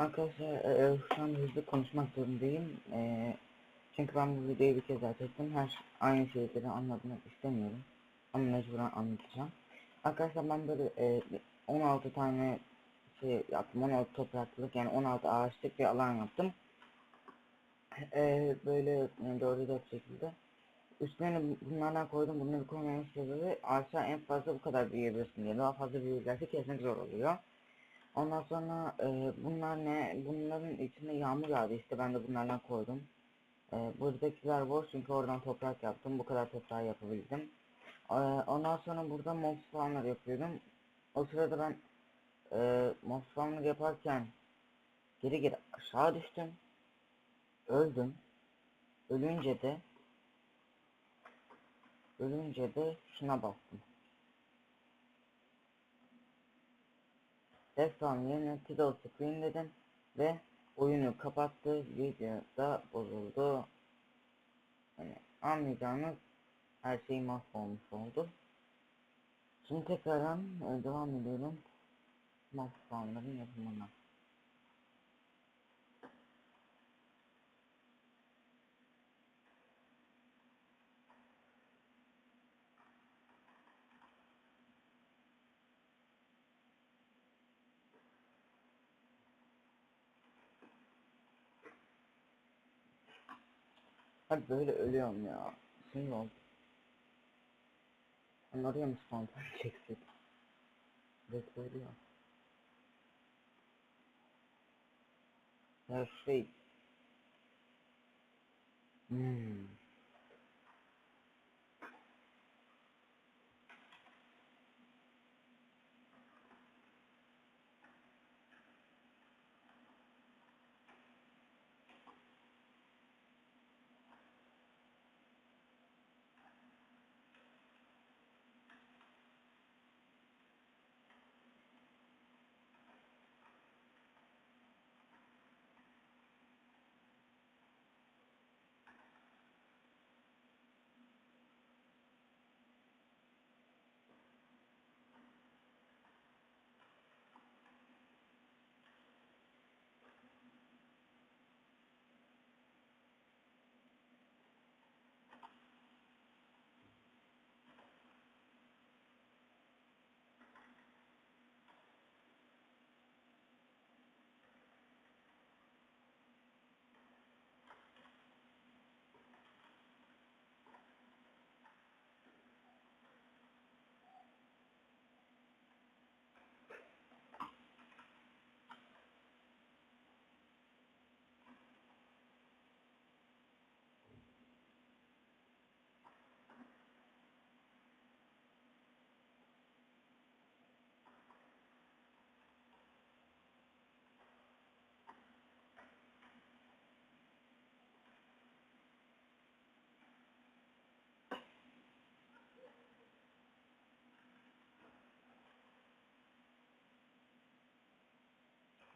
Arkadaşlar e, e, şu an hızlı konuşmak zorundayım. E, çünkü ben bu videoyu bir kez daha. Her aynı şeyleri anlatmak istemiyorum. Ama mecburen anlatacağım. Arkadaşlar ben böyle e, 16 tane şey yaptım. 16 topraklık yani 16 ağaçlık bir alan yaptım. E, böyle e, doğru dört şekilde. Üstlerine bunlardan koydum. Bunları koymanın sebebi aşağı en fazla bu kadar büyüyebilirsin diye. Daha fazla büyürlerse kesmek zor oluyor. Ondan sonra e, bunlar ne? Bunların içinde yağmur yağdı işte ben de bunlardan koydum. E, buradakiler boş çünkü oradan toprak yaptım. Bu kadar toprağı yapabildim. E, ondan sonra burada mob spawnlar yapıyorum. O sırada ben e, mob spawnlar yaparken geri geri aşağı düştüm. Öldüm. Ölünce de Ölünce de şuna bastım. Desktop yerine Tidal Screen dedim ve oyunu kapattı. Video da bozuldu. Yani anlayacağınız her şey mahvolmuş oldu. Şimdi tekrardan e, devam ediyorum. Mahvolmaların yapımına. Hadi böyle ölüyorum ya. Oldu. Ben oraya mı spontan çeksek? Evet ölüyor. Ya şey. Hmm.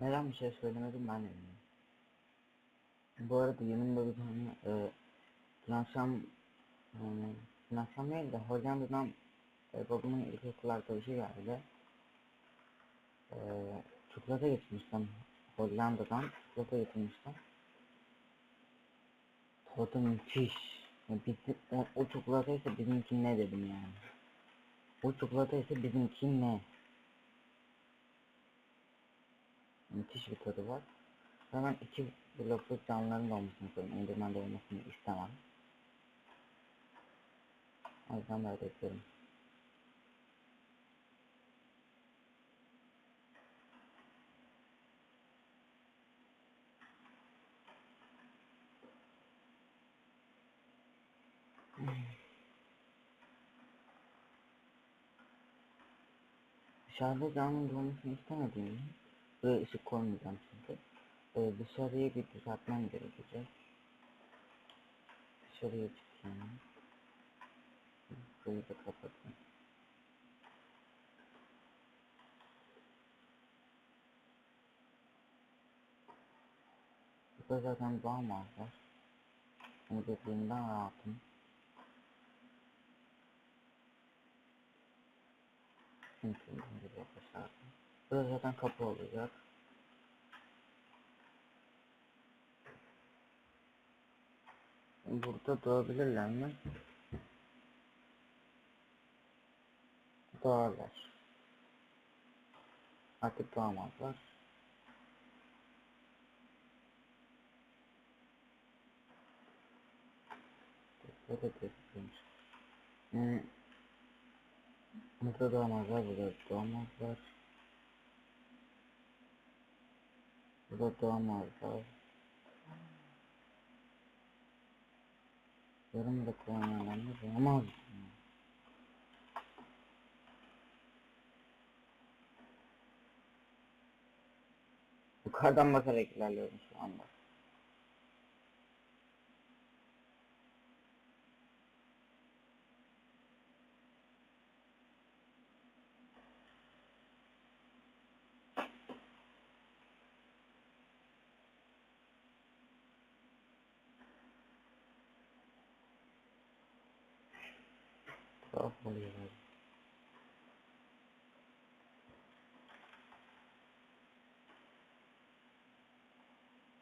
Neden bir şey söylemedim ben de. Bu arada yanımda bir tane e, dün akşam yani dün akşam değil de Hollanda'dan e, babamın ilkokul arkadaşı geldi. E, çikolata getirmiştim Hollanda'dan çikolata getirmiştim. Tadı müthiş. Ya o, o çikolata ise bizimki ne dedim yani. O çikolata ise bizimki ne? Müthiş bir tadı var. Hemen iki blokluk canlıların da olmasını istiyorum. Enderman de olmasını istemem. O yüzden böyle bekliyorum. Dışarıda canlının olmasını istemediğim Buraya ışık koymayacağım çünkü. Ee, dışarıyı bir düzeltmem gerekecek. Dışarıya çıkayım. Burayı da kapatayım. Burada zaten doğal var. Onu dediğimden rahatım. Çünkü. Burası zaten kapı olacak. Burada doğabilirler mi? Doğarlar. Artık doğamazlar. Da tepkiymiş. Hmm. Burada doğamazlar, burada doğamazlar. Burada doğamazlar. Yarım da kullananlar doğamaz. Yukarıdan bakarak ilerliyorum şu anda. Oluyor böyle.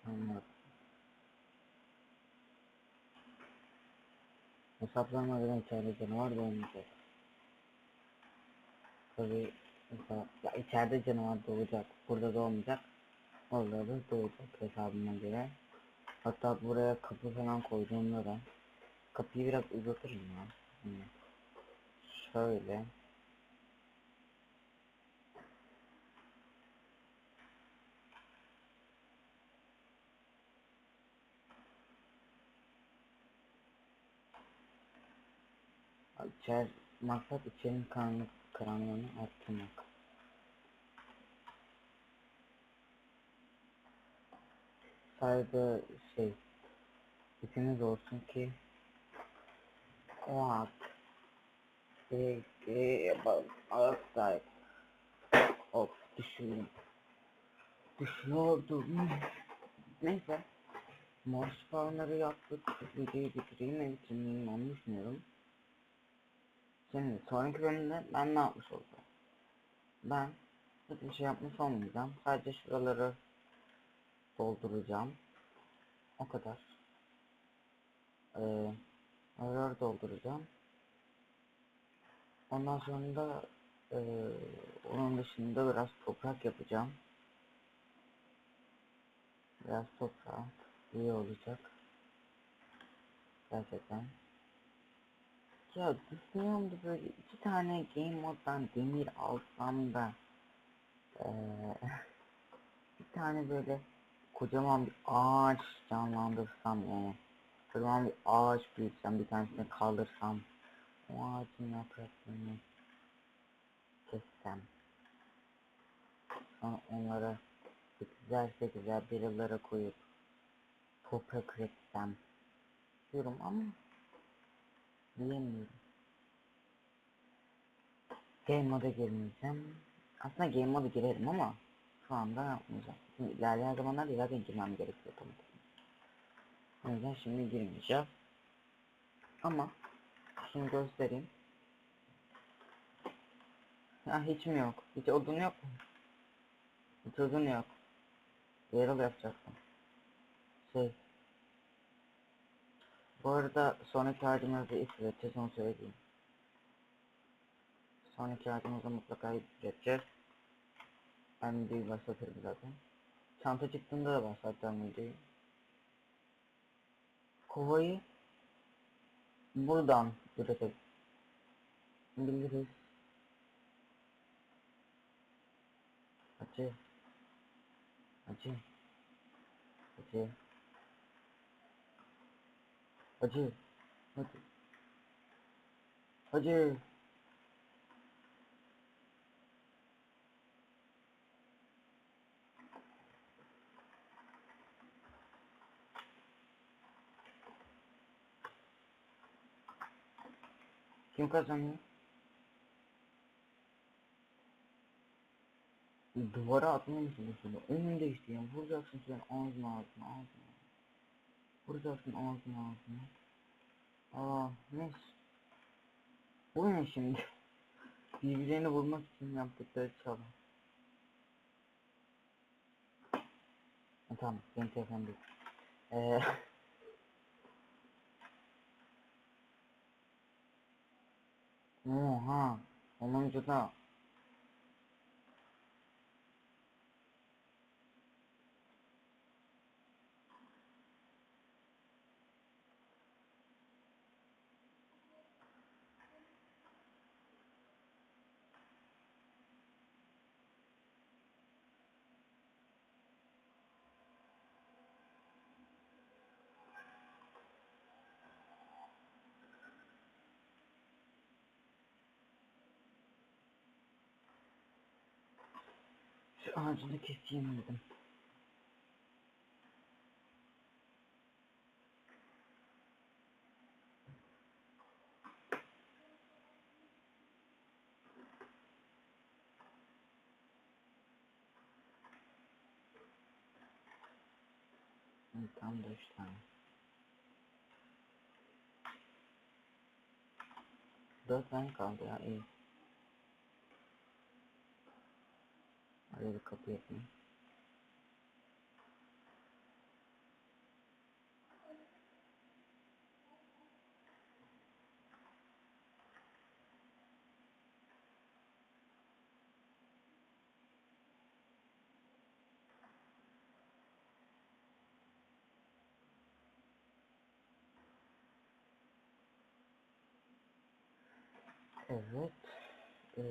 Anladım. Hesaplanmadan içeride canavar da olmayacak. Tabii mesela ya içeride canavar doğacak. Burada da olmayacak. Orada da doğacak hesabıma göre. Hatta buraya kapı falan koyduğumda da kapıyı biraz uzatırım ya. Hmm. Şöyle. İçer, maksat içerinin karanlık, karanlığını arttırmak. Sadece şey, ipimiz olsun ki o at. Peki yapalım. Outside. Of düşüyorum. Düşüyordum. Neyse. Mor spawnları yaptık. Videoyu bitireyim mi bitirmeyeyim onu düşünüyorum. Şimdi sonraki bölümde ben ne yapmış olacağım? Ben hiçbir şey yapmış olmayacağım. Sadece şuraları dolduracağım. O kadar. Ee, oraları dolduracağım. Ondan sonra da e, onun dışında biraz toprak yapacağım. Biraz toprak iyi olacak. Gerçekten. Ya düşünüyorum da böyle iki tane game moddan demir alsam da e, bir tane böyle kocaman bir ağaç canlandırsam yani kocaman bir ağaç büyütsem bir tanesini kaldırsam o ağacın yapraklarını kessem sonra onlara güzel güzel birileri koyup toprak üretsem diyorum ama diyemiyorum. Game moda girmeyeceğim. Aslında game moda girerim ama şu anda yapmayacağım. Şimdi ilerleyen zamanlarda zaten girmem gerekiyor otomatik. O yüzden şimdi girmeyeceğim. Ama şimdi göstereyim. Ha hiç mi yok? Hiç odun yok mu? Hiç odun yok. Yarıl yapacaktım. Şey. Bu arada sonraki harcımızı üreteceğiz onu söyleyeyim. Sonraki harcımızı mutlaka üreteceğiz. Ben videoyu başlatırım zaten. Çanta çıktığında da başlatacağım videoyu. Kovayı buradan 이러다 힘들기를 맞지? 맞지? 맞지? 맞지? 맞지? 맞지? Kim kazanıyor? Duvara atmayı düşünüyorsun. Önünde işte yani. Vuracaksın sen ağzına ağzına ağzına. Vuracaksın ağzına ağzına. Aa neyse. Bu ne şimdi? Birbirlerini vurmak için yaptıkları çaba. E, tamam, ben telefon değil. Eee... Ee, Oha, onuncu da şu ağacını keseyim dedim. Tam da üç tane. Dört tane kaldı ya iyi. Hadi bir kapı yapayım. Evet. Ee,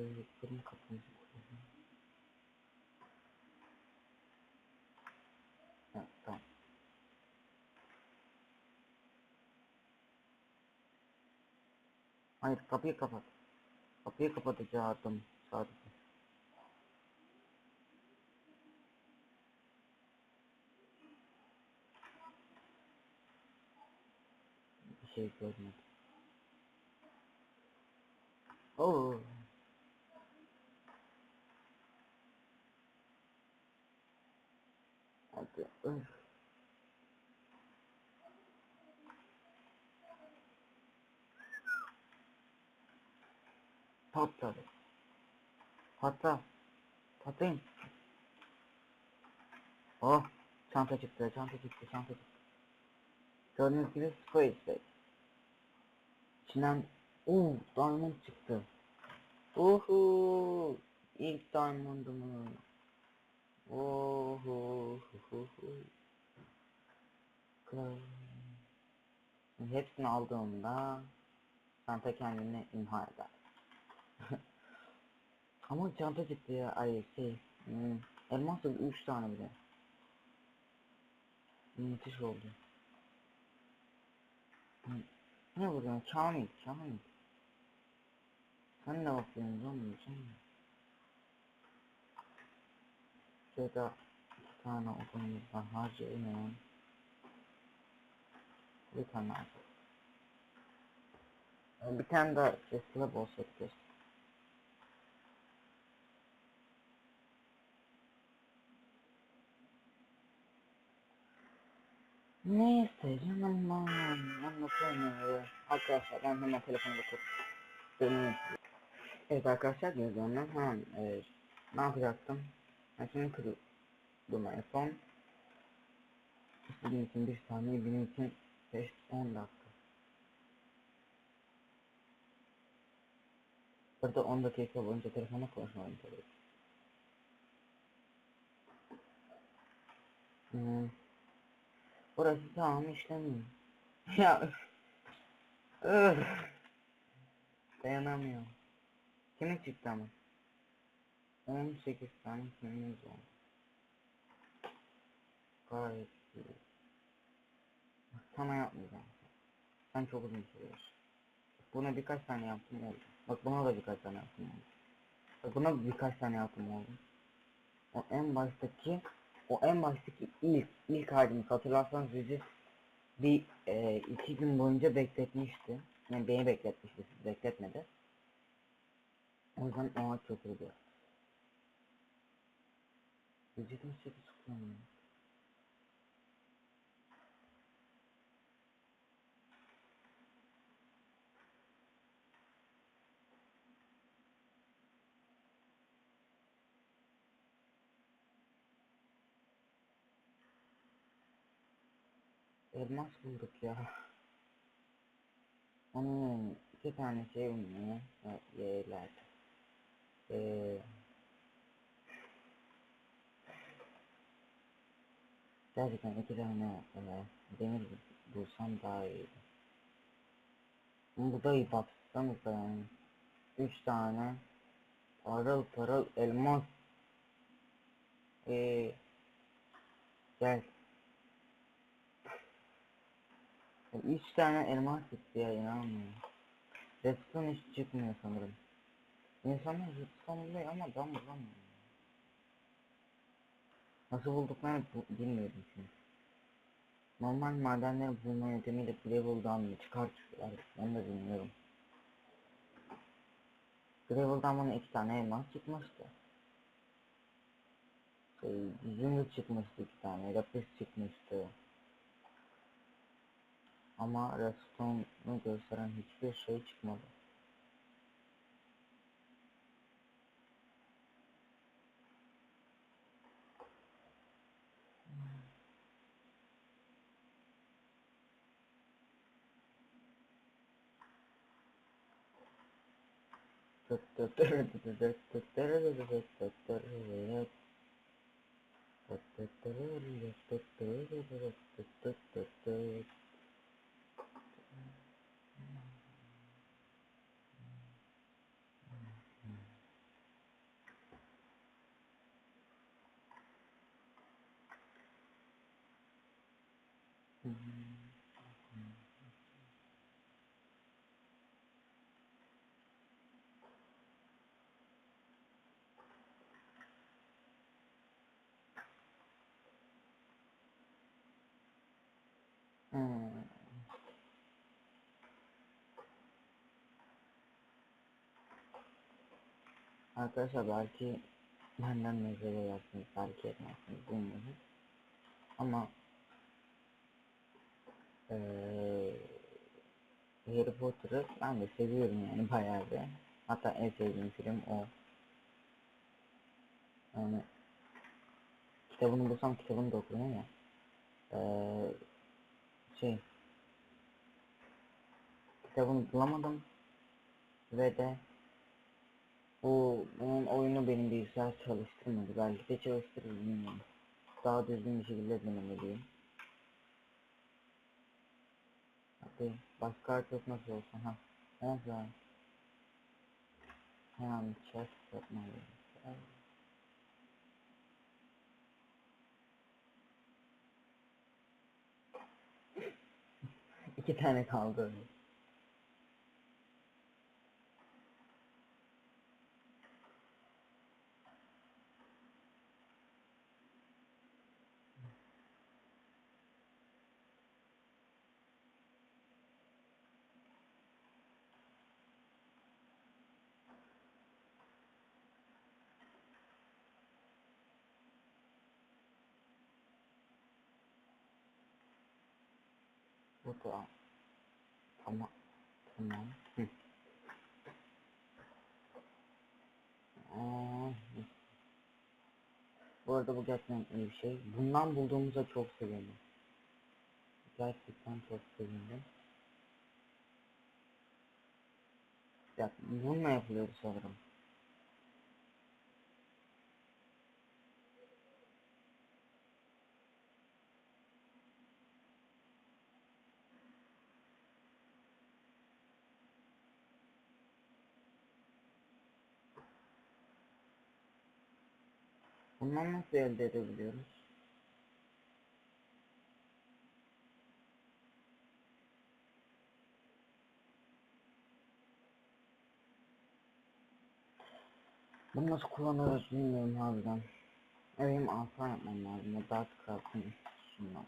Hayır kapıyı kapat. Kapıyı kapatacaktım sadece. Bir şey görmedim. Oo. Hadi. Öf. Patladı. Patla. Patlayın. Oh. Çanta çıktı, çanta çıktı, çanta çıktı. Gördüğünüz gibi Square Space. İçinden Oo, diamond çıktı. Uhu, ilk diamond'umuz. Oho. Hepsini aldığımda çanta kendini imha eder. Ama çanta çıktı ya, ay şey, hmm, elmas yok 3 tane bile. Müthiş oldu. Hmm. Ne vuruyorsun? Kamil, Kamil. Sen ne bakıyorsun oğlum sen? Şurada iki tane odamızdan harcayalım. Bir tane Bir tane daha slab olsa keşke. Neyse canım lan anlatamıyorum. Arkadaşlar ben hemen telefona bakıp. Evet arkadaşlar gözlemden hemen e, ne yapacaktım? Ben şimdi kırdım iPhone. Sizin için bir saniye benim için 5-10 dakika. Burada 10 dakika boyunca telefona konuşmalıyım tabii. Hmm. Burası tamam işlemiyor. ya üf. Üf. Dayanamıyorum. Kimin çıktı ama? 18 tane kimimiz oldu. Gayet iyi. Sana yapmayacağım. Sen çok uzun sürüyorsun. Buna birkaç tane yaptım oldu. Bak buna da birkaç tane yaptım oldu. Bak buna birkaç tane yaptım oldu. O en baştaki o en baştaki ilk ilk halini hatırlarsanız bizi bir e, iki gün boyunca bekletmişti. Yani beni bekletmişti, sizi bekletmedi. O yüzden o çok iyi. Vücudum sürekli sıkıyorum. Elmas bulduk ya. Onun iki tane şey bulunuyor. Y'ler. Ee, gerçekten iki tane e, demir bulsam daha iyiydi. Bu da iyi baksanıza yani. Üç tane parıl parıl elmas. Ee, gel. Üç tane elmas çıktı ya inanmıyorum. Redstone hiç çıkmıyor sanırım. İnsanlar redstone buluyor ama ben bulamıyorum. Nasıl bulduklarını bu- bilmiyorum çünkü. Normal madenleri bulma yöntemiyle Gravel'dan mı çıkartıyorlar ben de bilmiyorum. Gravel'dan bana iki tane elmas çıkmıştı. Şey, zümrüt çıkmıştı iki tane, lapis çıkmıştı. Ama redstone'u gösteren hiçbir şey çıkmadı. Hmm. Arkadaşlar belki benden mezara yersiniz, belki etmezsiniz bilmiyorum. Ama eee Harry Potter'ı ben de seviyorum yani bayağı bir. Hatta en sevdiğim film o. Yani kitabını bulsam kitabını da okurum ama eee şey kitabını bulamadım ve de bu bunun oyunu benim bilgisayar çalıştırmadı. Belki de çalıştırır bilmiyorum. Daha düzgün bir şekilde denemeliyim. Hadi başka hareket nasıl olsun ha? Ne güzel. Hemen chest yapmalıyım. İki tane kaldı öyle. Bu da tamam tamam. Hı. Aa, hı. bu arada bu gerçekten iyi bir şey. Bundan bulduğumuza çok sevindim. Gerçekten çok sevindim. Ya bununla yapılıyordu sanırım. Bundan nasıl elde edebiliyoruz? Bunu nasıl kullanıyoruz bilmiyorum harbiden. Benim asa yapmam lazım. Dark Craft'ın şundan.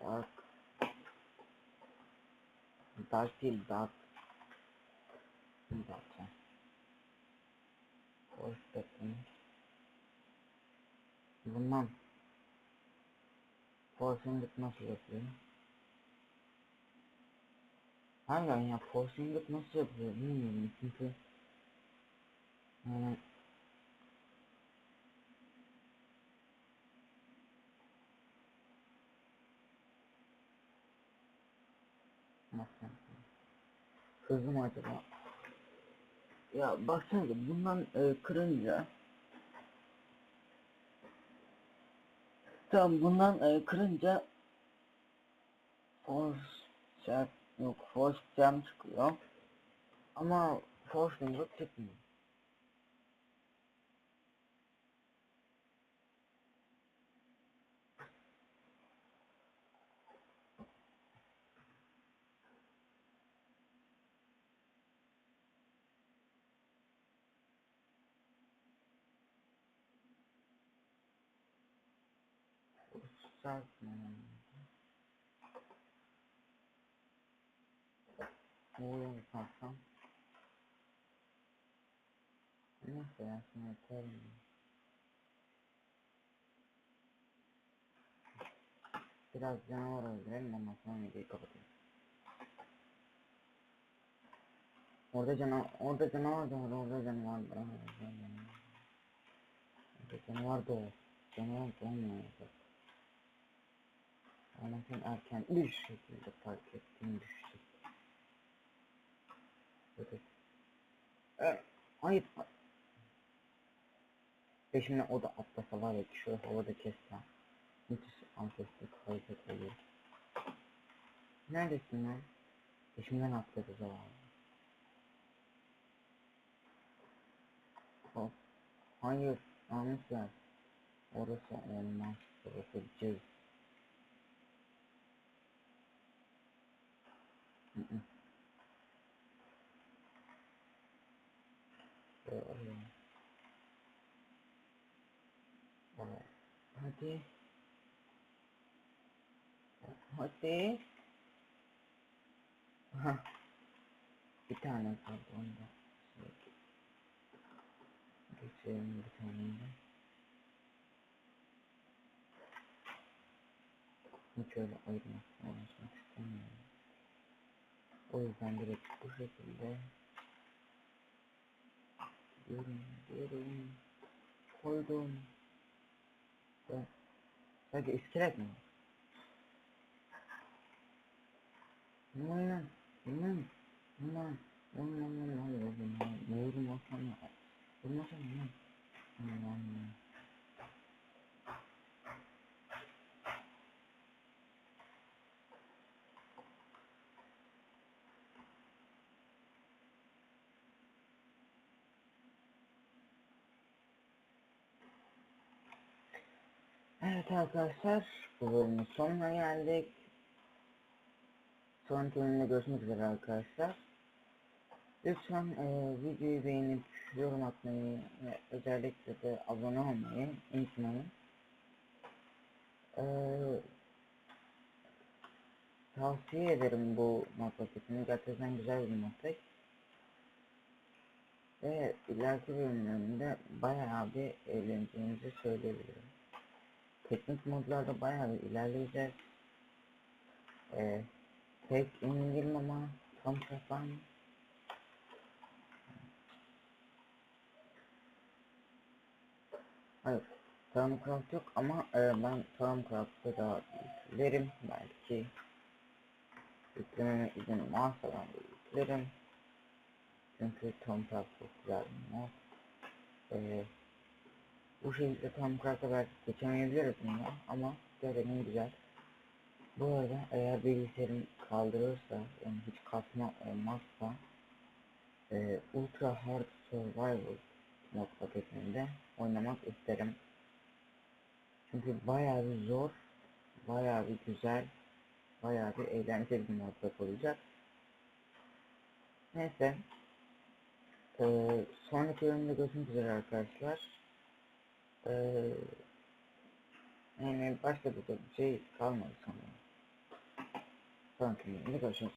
Dark. Dark değil Dark. Dark. Forsetting. Bundan Forcing nasıl yapıyorum? Hangi oyun ya forcing nasıl yapıyor bilmiyorum çünkü yani Nasıl yapayım? Hızlı acaba? Ya baksanıza bundan e, kırınca Tamam bundan e, kırınca Force yok Force Jam çıkıyor. Ama Force Finger çıkmıyor. Cartman. Moving platform. Nothing, that's not telling me. Biraz canavar öldürelim ondan sonra videoyu kapatayım. Orada canavar, orada canavar doğdu, orada canavar doğdu. Orada canavar doğdu. Canavar doğmuyor. Olmuyor. Anlatın erken bir şekilde fark ettiğim düşecek. Evet. Evet. Hayır. Peşimden o da atlasa var ya ki şöyle havada kesse. Müthiş antistik hareket oluyor. Neredesin lan? Peşimden atladı zavallı. Hayır. Yer. Orası olmaz. Orası cız. Hı hı. Böyle. Evet. Hadi. Hadi. Hah. Bir tane kaldı onda. Geçelim bir tane de. Hiç öyle ayırmak, uğraşmak istemiyorum. O yüzden direkt bu şekilde diyorum diyorum koydum ve sadece iskelet mi? Lan lan lan lan lan lan lan lan vurmasana vurmasana lan lan lan Arkadaşlar bu bölümün sonuna geldik. Sonraki bölümde görüşmek üzere arkadaşlar. Lütfen e, videoyu beğenip yorum atmayı ve özellikle de abone olmayı unutmayın. E, tavsiye ederim bu paketini. Gerçekten güzel bir paket. Ve ileriki bölümlerinde bayağı bir eğleneceğinizi söyleyebilirim teknik modlarda bayağı bir ilerleyeceğiz. Ee, pek emin ama tam kafam Hayır, Thaumcraft yok ama e, ben Thaumcraft'ı da yüklerim belki. Yüklememe izin varsa ben de yüklerim. Çünkü Thaumcraft çok güzel bir mod. Ee, bu şekilde tam belki geçemeyebiliriz bunda ama görevim güzel. Bu arada eğer bilgisayarım kaldırırsa yani hiç kasma olmazsa e, Ultra Hard Survival mod paketinde oynamak isterim. Çünkü bayağı bir zor, bayağı bir güzel, bayağı bir eğlenceli bir mod olacak. Neyse. Ee, sonraki bölümde görüşmek üzere arkadaşlar. Ee, yani başka bir şey kalmadı sanırım. Sonraki bölümde görüşürüz.